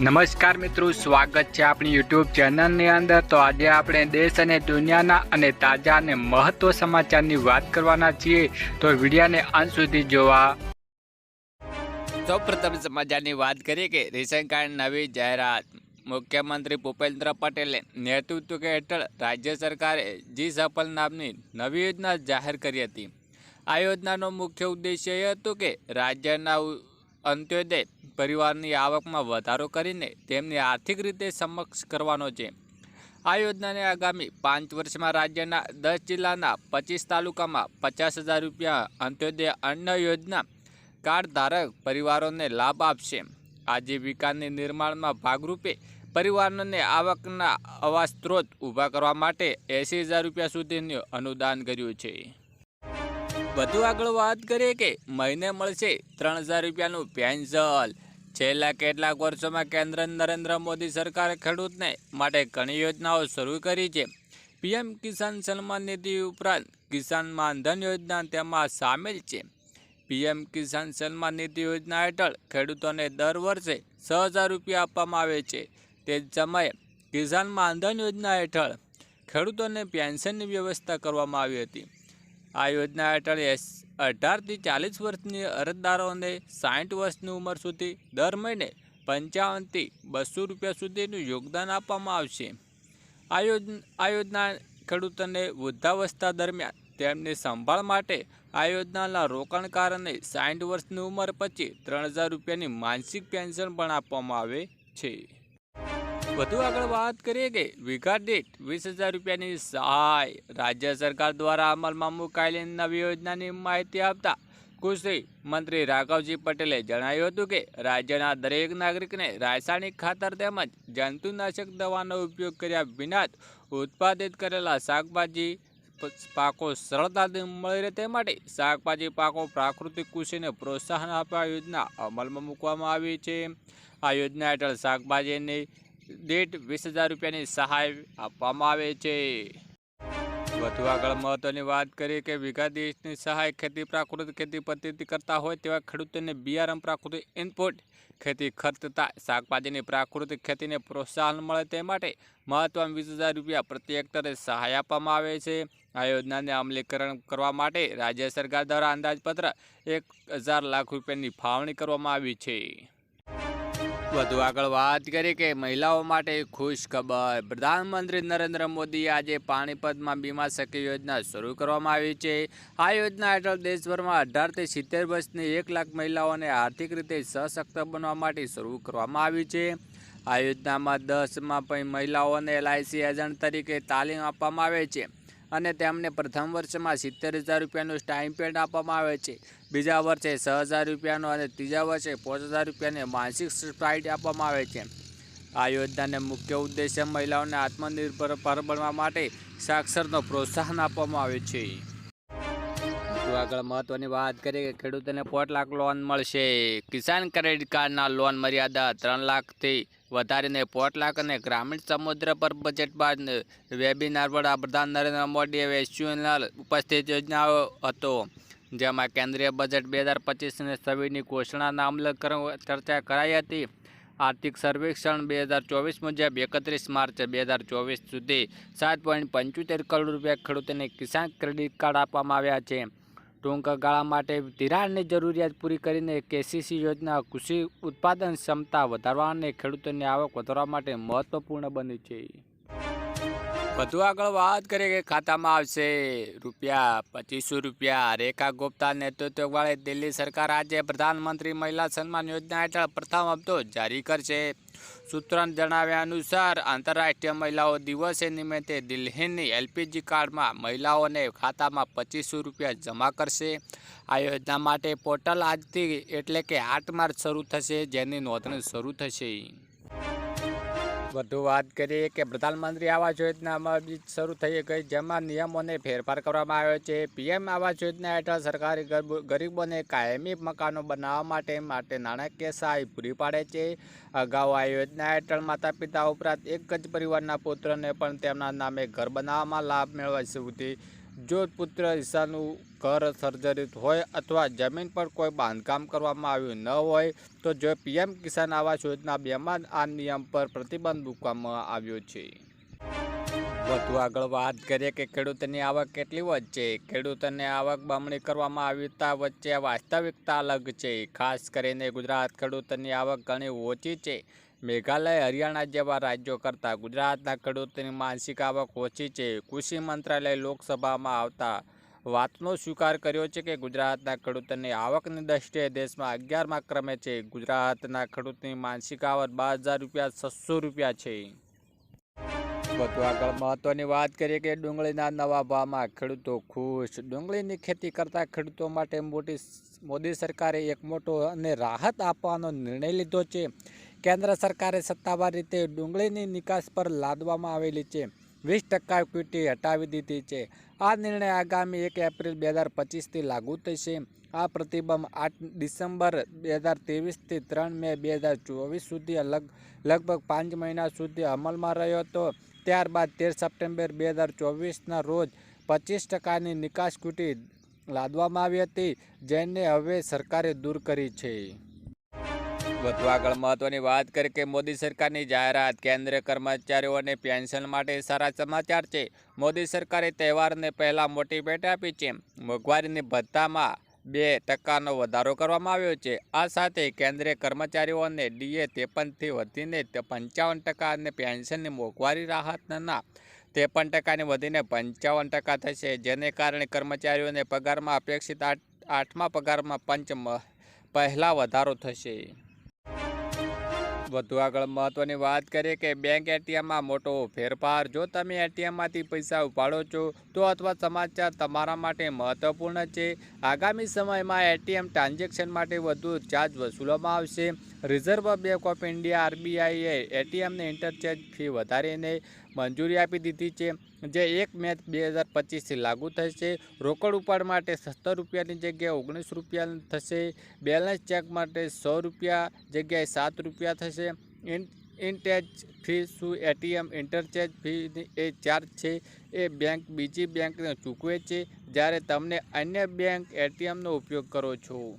નમસ્કાર મિત્રો, સ્વાગત છે આપણી યુટ્યુબ ચેનલની અંદર. તો આજે આપણે દેશ અને દુનિયાના અને તાજા અને મહત્વ સમાચારની વાત કરવાના છીએ. તો વિડીયાને અંત સુધી જોવા. સૌપ્રથમ સમાચારની વાત કરીએ કે રેશન કાર્ડ નવી જાહેરાત. મુખ્યમંત્રી ભૂપેન્દ્ર પટેલે નેતૃત્વ હેઠળ રાજ્ય સરકારે જી સફલ નામની નવી યોજના જાહેર કરી હતી. આ યોજનાનો મુખ્ય ઉદ્દેશ્ય એ હતો કે રાજ્યના અંત્યોદય પરિવારની આવકમાં વધારો કરીને તેમને આર્થિક રીતે સમક્ષ કરવાનો છે. આ યોજનાને આગામી પાંચ વર્ષમાં રાજ્યના દસ જિલ્લાના પચીસ તાલુકામાં પચાસ હજાર રૂપિયા અંત્યોદય અન્ન યોજના કાર્ડ ધારક પરિવારોને લાભ આપશે. આજીવિકાની નિર્માણમાં ભાગરૂપે પરિવારોને આવકના આવા સ્ત્રોત ઊભા કરવા માટે એંસી હજાર રૂપિયા સુધીનું અનુદાન કર્યું છે. વધુ આગળ વાત કરીએ કે મહિને મળશે ત્રણ હજાર રૂપિયાનું પેન્શન. છેલ્લા કેટલાક વર્ષોમાં કેન્દ્ર નરેન્દ્ર મોદી સરકારે ખેડૂતને માટે ઘણી યોજનાઓ શરૂ કરી છે. પીએમ કિસાન સન્માન નિધિ ઉપરાંત કિસાન માનધન યોજના તેમાં સામેલ છે. પીએમ કિસાન સન્માન નિધિ યોજના હેઠળ ખેડૂતોને દર વર્ષે છ હજાર રૂપિયા આપવામાં આવે છે. તે જ સમયે કિસાન માનધન યોજના હેઠળ ખેડૂતોને પેન્શનની વ્યવસ્થા કરવામાં આવી હતી. આ યોજના હેઠળ એસ અઢારથી ચાલીસ વર્ષની અરજદારોને સાઠ વર્ષની ઉંમર સુધી દર મહિને પંચાવનથી બસો રૂપિયા સુધીનું યોગદાન આપવામાં આવશે. આ યોજના ખેડૂતોને વૃદ્ધાવસ્થા દરમિયાન તેમની સંભાળ માટે આ યોજનાના રોકાણકારોને સાઠ વર્ષની ઉંમર પછી ત્રણ હજાર રૂપિયાની માનસિક પેન્શન પણ આપવામાં આવે છે. વધુ આગળ વાત કરીએ કે વીઘા દીઠ વીસ હજાર રૂપિયાની સહાય રાજ્ય સરકાર દ્વારા અમલમાં મુકાયેલી નવી યોજનાની માહિતી આપતા કૃષિ મંત્રી રાઘવજી પટેલે જણાવ્યું હતું કે રાજ્યના દરેક નાગરિકને રાસાયણિક ખાતર તેમજ જંતુનાશક દવાનો ઉપયોગ કર્યા વિના જ ઉત્પાદિત કરેલા શાકભાજી પાકો સરળતાથી મળી રહે તે માટે શાકભાજી પાકો પ્રાકૃતિક કૃષિને પ્રોત્સાહન આપવા યોજના અમલમાં મૂકવામાં આવી છે. આ યોજના હેઠળ શાકભાજીની દીઠ વીસ હજાર રૂપિયાની સહાય આપવામાં આવે છે. વધુ આગળ મહત્વની વાત કરીએ કે વીઘા દેશની સહાય ખેતી પ્રાકૃતિક ખેતી પદ્ધતિ કરતા હોય તેવા ખેડૂતોને બિયારણ પ્રાકૃતિક ઇનપુટ ખેતી ખર્ચ તથા શાકભાજીની પ્રાકૃતિક ખેતીને પ્રોત્સાહન મળે તે માટે મહત્વમાં વીસ હજાર રૂપિયા પ્રતિ હેક્ટરે સહાય આપવામાં આવે છે. આ યોજનાને અમલીકરણ કરવા માટે રાજ્ય સરકાર દ્વારા અંદાજપત્ર એક હજાર લાખ રૂપિયાની ફાળવણી કરવામાં આવી છે. વધુ આગળ વાત કરીએ કે મહિલાઓ માટે ખુશ ખબર. પ્રધાનમંત્રી નરેન્દ્ર મોદી આજે પાણીપતમાં બીમા સખી યોજના શરૂ કરવામાં આવી છે. આ યોજના હેઠળ દેશભરમાં અઢારથી સિત્તેર વર્ષની એક લાખ મહિલાઓને આર્થિક રીતે સશક્ત બનવા માટે શરૂ કરવામાં આવી છે. આ યોજનામાં દસમાં પણ મહિલાઓને એલઆઈસી એજન્ટ તરીકે તાલીમ આપવામાં આવે છે. અને તેમને પ્રથમ વર્ષમાં સિત્તેર હજાર રૂપિયાનું સ્ટાઇપેન્ડ આપવામાં આવે છે. બીજા વર્ષે છ હજાર રૂપિયાનો અને ત્રીજા વર્ષે પાંચ હજાર રૂપિયાની માનસિક સ્ટાઇટ આપવામાં આવે છે. આ યોજનાને મુખ્ય ઉદ્દેશ્ય મહિલાઓને આત્મનિર્ભર પર બનવા માટે સાક્ષરનો પ્રોત્સાહન આપવામાં આવે છે. આગળ મહત્વની વાત કરીએ કે ખેડૂતોને પાંચ લાખ લોન મળશે. કિસાન ક્રેડિટ કાર્ડના લોન મર્યાદા ત્રણ લાખથી વધારીને પાંચ લાખ અને ગ્રામીણ સમુદ્ર પર બજેટ બાદ વેબિનાર વડાપ્રધાન નરેન્દ્ર મોદીએ વેચ્યુઅલ ઉપસ્થિત યોજનાઓ હતો, જેમાં કેન્દ્રીય બજેટ બે હજાર પચીસને સવીની ઘોષણાના અમલ ચર્ચા કરાઈ હતી. આર્થિક સર્વેક્ષણ બે હજાર ચોવીસ મુજબ એકત્રીસ માર્ચ બે હજાર ચોવીસ સુધી સાત પોઈન્ટ પંચોતેર કરોડ રૂપિયા ખેડૂતોને કિસાન ક્રેડિટ કાર્ડ આપવામાં આવ્યા છે. ટૂંક ગાળા માટે ધિરાણની જરૂરિયાત પૂરી કરીને કેસીસી યોજના કૃષિ ઉત્પાદન ક્ષમતા વધારવા અને ખેડૂતોની આવક વધારવા માટે મહત્વપૂર્ણ બની છે. વધુ આગળ વાત કરીએ કે ખાતામાં આવશે રૂપિયા પચીસો રૂપિયા. રેખા ગુપ્તા નેતૃત્વવાળી દિલ્હી સરકાર આજે પ્રધાનમંત્રી મહિલા સન્માન યોજના હેઠળ પ્રથમ હપ્તો જારી કરશે. સૂત્રોના જણાવ્યા અનુસાર આંતરરાષ્ટ્રીય મહિલાઓ દિવસે નિમિત્તે દિલ્હીની એલપીજી કાર્ડમાં મહિલાઓને ખાતામાં પચીસો રૂપિયા જમા કરશે. આ યોજના માટે પોર્ટલ આજથી એટલે કે આઠ માર્ચ શરૂ થશે, જેની નોંધણી શરૂ થશે. વધુ વાત કરીએ કે પ્રધાનમંત્રી આવાસ યોજનામાં બી શરૂ થઈ ગઈ, જેમાં નિયમોને ફેરફાર કરવામાં આવ્યો છે. પીએમ આવાસ યોજના હેઠળ સરકારી ગરબ- ગરીબોને કાયમી મકાનો બનાવવા માટે માટે નાણાકીય સહાય પૂરી પાડે છે. અગાઉ આ યોજના હેઠળ માતા પિતા ઉપરાંત એક જ પરિવારના પુત્રને પણ તેમના નામે ઘર બનાવવામાં લાભ મેળવવા સુધી. જો પુત્ર ઈશાનું ઘર સર્જરિત હોય અથવા જમીન પર કોઈ બાંધકામ કરવામાં આવ્યું ન હોય, તો જો પીએમ કિસાન આવાસ યોજના બેમાં આ નિયમ પર પ્રતિબંધ મૂકવામાં આવ્યો છે. વધુ આગળ વાત કરીએ કે ખેડૂતની આવક કેટલી વચ્ચે ખેડૂતોની આવક બમણી કરવામાં આવતા વચ્ચે વાસ્તવિકતા અલગ છે. ખાસ કરીને ગુજરાત ખેડૂતોની આવક ઘણી ઓછી છે. મેઘાલય, હરિયાણા જેવા રાજ્યો કરતાં ગુજરાતના ખેડૂતોની માનસિક આવક ઓછી છે. કૃષિ મંત્રાલય લોકસભામાં આવતા વાતનો સ્વીકાર કર્યો છે કે ગુજરાતના ખેડૂતોની આવકની દ્રષ્ટિએ દેશમાં અગિયારમાં ક્રમે છે. ગુજરાતના ખેડૂતની માનસિક આવક બાર હજાર રૂપિયા, છસો રૂપિયા છે. વધુ આગળ મહત્વની વાત કરીએ કે ડુંગળીના નવા ભાવમાં ખેડૂતો ખુશ. ડુંગળીની ખેતી કરતા ખેડૂતો માટે મોટી મોદી સરકારે એક મોટો અને રાહત આપવાનો નિર્ણય લીધો છે. કેન્દ્ર સરકારે સત્તાવાર રીતે ડુંગળીની નિકાસ પર લાદવામાં આવેલી છે. વીસ ટકા ક્વિટી હટાવી દીધી છે. આ નિર્ણય આગામી એક એપ્રિલ બે હજાર પચીસથી લાગુ થશે. આ પ્રતિબંધ આઠ ડિસેમ્બર બે હજાર ત્રેવીસથી ત્રણ મે બે હજાર ચોવીસ સુધી લગ લગભગ પાંચ મહિના સુધી અમલમાં રહ્યો હતો. ત્યારબાદ તેર સપ્ટેમ્બર બે હજાર ચોવીસના રોજ પચીસ ટકાની નિકાસ ક્વિટી લાદવામાં આવી હતી, જેને હવે સરકારે દૂર કરી છે. વધુ આગળ મહત્વની વાત કરીએ કે મોદી સરકારની જાહેરાત કેન્દ્રીય કર્મચારીઓને પેન્શન માટે સારા સમાચાર છે. મોદી સરકારે તહેવારને પહેલાં મોટી ભેટ આપી છે. મોંઘવારીની ભથ્થામાં બે ટકાનો વધારો કરવામાં આવ્યો છે. આ સાથે કેન્દ્રીય કર્મચારીઓને ડીએ ત્રેપનથી વધીને પંચાવન ટકા અને પેન્શનની મોંઘવારી રાહતના ત્રેપન ટકાની વધીને પંચાવન ટકા થશે. જેને કારણે કર્મચારીઓને પગારમાં અપેક્ષિત આઠ, આઠમા પગારમાં પંચ પહેલા વધારો થશે. વધુ આગળ મહત્વની વાત કરીએ કે બેંક એટીએમમાં મોટો ફેરફાર. જો તમે એટીએમમાંથી પૈસા ઉપાડો છો, તો અથવા સમાચાર તમારા માટે મહત્વપૂર્ણ છે. આગામી સમયમાં એટીએમ ટ્રાન્ઝેક્શન માટે વધુ ચાર્જ વસૂલવામાં આવશે. રિઝર્વ બેંક ઓફ ઇન્ડિયા આરબીઆઈએ એટીએમને ઇન્ટરચેન્જ ફી વધારીને મંજૂરી આપી દીધી છે, જે એક મે બે હજાર પચીસથી લાગુ થશે. રોકડ ઉપાડ માટે સત્તર રૂપિયાની જગ્યાએ ઓગણીસ રૂપિયા થશે. બેલેન્સ ચેક માટે સો રૂપિયા જગ્યાએ સાત રૂપિયા થશે. ઇન ઇન્ટેચ ફી શું? એટીએમ ઇન્ટરચેન્જ ફી એ ચાર્જ છે. એ બેંક બીજી બેંકને ચૂકવે છે. જ્યારે તમને અન્ય બેંક એટીએમનો ઉપયોગ કરો છો.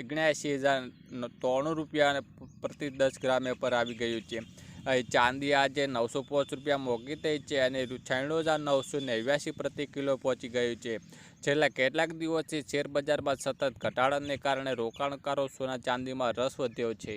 ઓગણ્યાસી હજાર ત્રણ રૂપિયા પ્રતિ દસ ગ્રામે પર આવી ગયું છે. ચાંદી આજે નવસો પાંચ રૂપિયા મોંઘી થઈ છે અને છાણું હજાર નવસો નેવ્યાસી પ્રતિ કિલો પહોંચી ગયું છે. છેલ્લા કેટલાક દિવસથી શેરબજારમાં સતત ઘટાડાને કારણે રોકાણકારો સોના ચાંદીમાં રસ વધ્યો છે.